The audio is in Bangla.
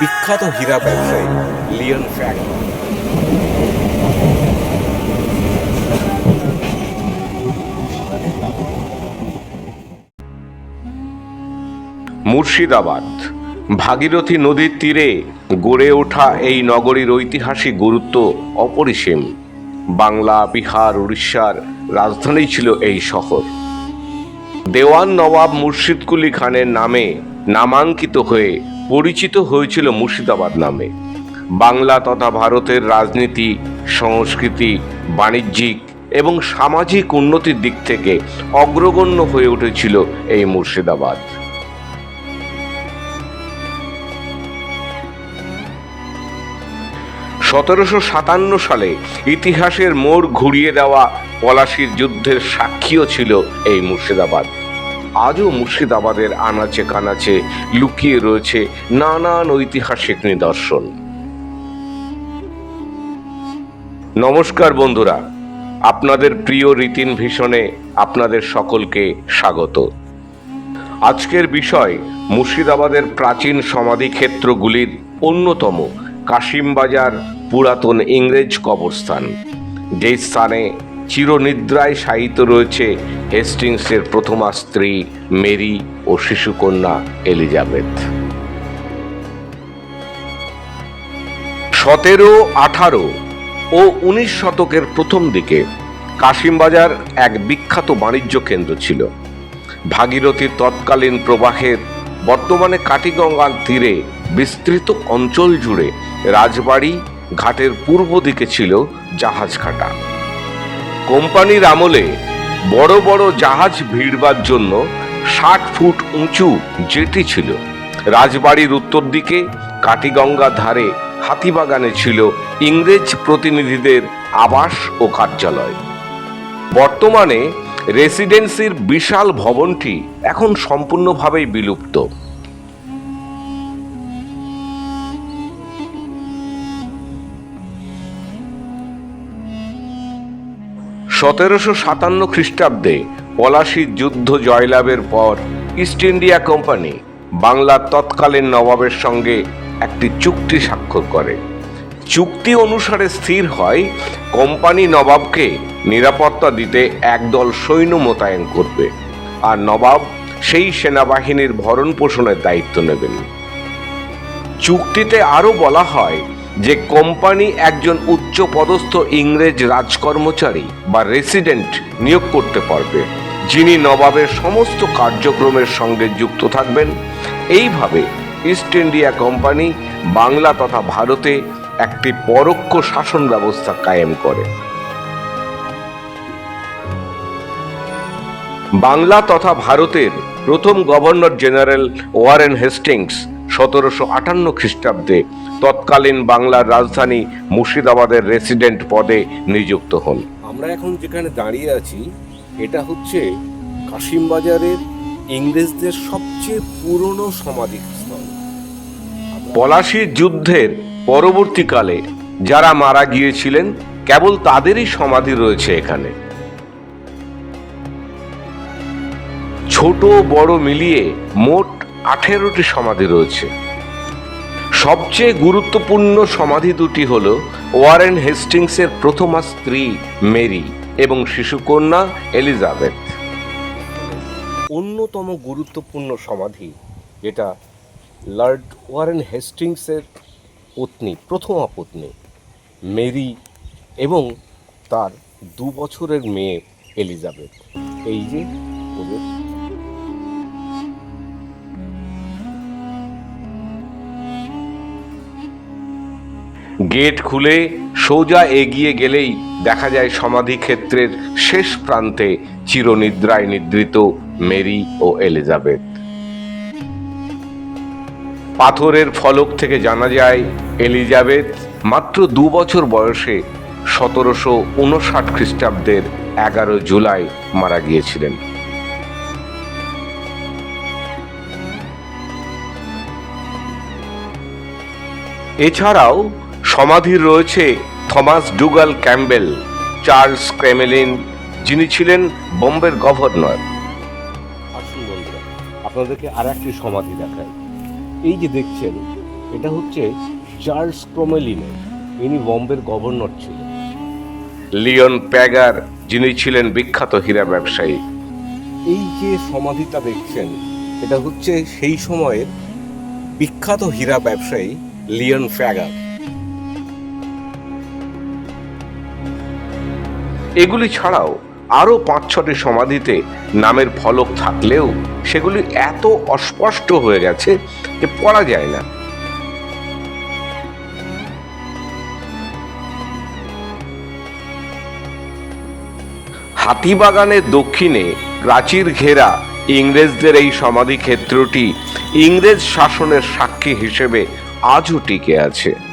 বিখ্যাত হীরা ব্যবসায়ী লিওন ফ্যাং মুর্শিদাবাদ, ভাগীরথী নদীর তীরে গড়ে ওঠা এই নগরীর ঐতিহাসিক গুরুত্ব অপরিসীম। বাংলা, বিহার, উড়িষ্যার রাজধানী ছিল এই শহর। দেওয়ান নবাব মুর্শিদকুলি খানের নামে নামাঙ্কিত হয়ে পরিচিত হয়েছিল মুর্শিদাবাদ নামে। বাংলা তথা ভারতের রাজনীতি, সংস্কৃতি, বাণিজ্যিক এবং সামাজিক উন্নতির দিক থেকে অগ্রগণ্য হয়ে উঠেছিল এই মুর্শিদাবাদ। সতেরোশো সাতান্ন সালে ইতিহাসের মোড় ঘুরিয়ে দেওয়া পলাশির যুদ্ধের সাক্ষীও ছিল এই মুর্শিদাবাদ। আজও মুর্শিদাবাদের আনাচে কানাচে লুকিয়ে রয়েছে নানান ঐতিহাসিক নিদর্শন। নমস্কার বন্ধুরা, আপনাদের প্রিয় রীতিন ভীষণে আপনাদের সকলকে স্বাগত। আজকের বিষয় মুর্শিদাবাদের প্রাচীন সমাধিক্ষেত্রগুলির অন্যতম কাশিমবাজার পুরাতন ইংরেজ কবরস্থান, যেই স্থানে চিরনিদ্রায় শায়িত রয়েছে হেস্টিংসের প্রথমা স্ত্রী মেরি ও শিশুকন্যা এলিজাবেথ। সতেরো, আঠারো ও উনিশ শতকের প্রথম দিকে কাশিমবাজার এক বিখ্যাত বাণিজ্য কেন্দ্র ছিল। ভাগীরথীর তৎকালীন প্রবাহের বর্তমানে কাটিগঙ্গার তীরে বিস্তৃত অঞ্চল জুড়ে রাজবাড়ি ঘাটের পূর্ব দিকে ছিল জাহাজ ঘাটা কোম্পানির আমলে বড় বড় জাহাজ ভিড়বার জন্য ষাট ফুট উঁচু জেটি ছিল। রাজবাড়ির উত্তর দিকে কাটিগঙ্গা ধারে হাতিবাগানে ছিল ইংরেজ প্রতিনিধিদের আবাস ও কার্যালয়। বর্তমানে রেসিডেন্সির বিশাল ভবনটি এখন সম্পূর্ণভাবেই বিলুপ্ত। সতেরোশো সাতান্ন খ্রিস্টাব্দে পলাশির যুদ্ধ জয়লাভের পর ইস্ট ইন্ডিয়া কোম্পানি বাংলার তৎকালীন নবাবের সঙ্গে একটি চুক্তি স্বাক্ষর করে। চুক্তি অনুসারে স্থির হয়, কোম্পানি নবাবকে নিরাপত্তা দিতে একদল সৈন্য মোতায়েন করবে আর নবাব সেই সেনাবাহিনীর ভরণ পোষণের দায়িত্ব নেবেন। চুক্তিতে আরও বলা হয় যে কোম্পানি একজন উচ্চ পদস্থ ইংরেজ রাজকর্মচারী বা রেসিডেন্ট নিয়োগ করতে পারবে, যিনি নবাবের সমস্ত কার্যক্রমের সঙ্গে যুক্ত থাকবেন, এইভাবে ইস্ট ইন্ডিয়া কোম্পানি বাংলা তথা ভারতে একটি পরোক্ষ শাসন ব্যবস্থা কায়েম করে। বাংলা তথা ভারতের প্রথম গভর্নর জেনারেল ওয়ারেন হেস্টিংস সতেরোশো আটান্ন খ্রিস্টাব্দে তৎকালীন বাংলার রাজধানী মুর্শিদাবাদের রেসিডেন্ট পদে নিযুক্ত হন। আমরা এখন যেখানে দাঁড়িয়ে আছি এটা হচ্ছে কাশিমবাজারের ইংরেজদের সবচেয়ে পুরনো সমাধিস্থল। পলাশির যুদ্ধের পরবর্তীকালে যারা মারা গিয়েছিলেন কেবল তাদেরই সমাধি রয়েছে এখানে। ছোট বড় মিলিয়ে মোট আঠেরোটি সমাধি রয়েছে। সবচেয়ে গুরুত্বপূর্ণ সমাধি দুটি হল ওয়ারেন হেস্টিংসের প্রথমা স্ত্রী মেরি এবং শিশুকন্যা এলিজাবেথ। অন্যতম গুরুত্বপূর্ণ সমাধি, যেটা লর্ড ওয়ারেন হেস্টিংসের পত্নী, প্রথমা পত্নী, মেরি এবং তার দু বছরের মেয়ে এলিজাবেথ। এই যে ওদের গেট খুলে সোজা এগিয়ে গেলেই দেখা যায় সমাধি ক্ষেত্রের শেষ প্রান্তে চিরনিদ্রায় নিদ্রিত মেরি ও এলিজাবেথ। পাথরের ফলক থেকে জানা যায়, এলিজাবেথ মাত্র দু বছর বয়সে সতেরোশো উনষাট খ্রিস্টাব্দের এগারো জুলাই মারা গিয়েছিলেন। এছাড়াও সমাধির রয়েছে থমাস ডুগাল ক্যাম্বেল চার্লস ক্রেমেলিন যিনি ছিলেন বোম্বের গভর্নর। আসুন বন্ধুরা আপনাদেরকে আর একটি সমাধি দেখায় এই যে দেখছেন এটা হচ্ছে চার্লস ক্রোমেলিনে ইনি বম্বের গভর্নর ছিলেন। লিওন প্যাগার যিনি ছিলেন বিখ্যাত হীরা ব্যবসায়ী। এই যে সমাধিটা দেখছেন এটা হচ্ছে সেই সময়ের বিখ্যাত হীরা ব্যবসায়ী লিওন ফ্যাগার এগুলি ছাড়াও আরও পাঁচ ছটি সমাধিতে নামের ফলক থাকলেও সেগুলি এত অস্পষ্ট হয়ে গেছে যে পড়া যায় না। হাতিবাগানের দক্ষিণে প্রাচীর ঘেরা ইংরেজদের এই সমাধি ক্ষেত্রটি ইংরেজ শাসনের সাক্ষী হিসেবে আজও টিকে আছে।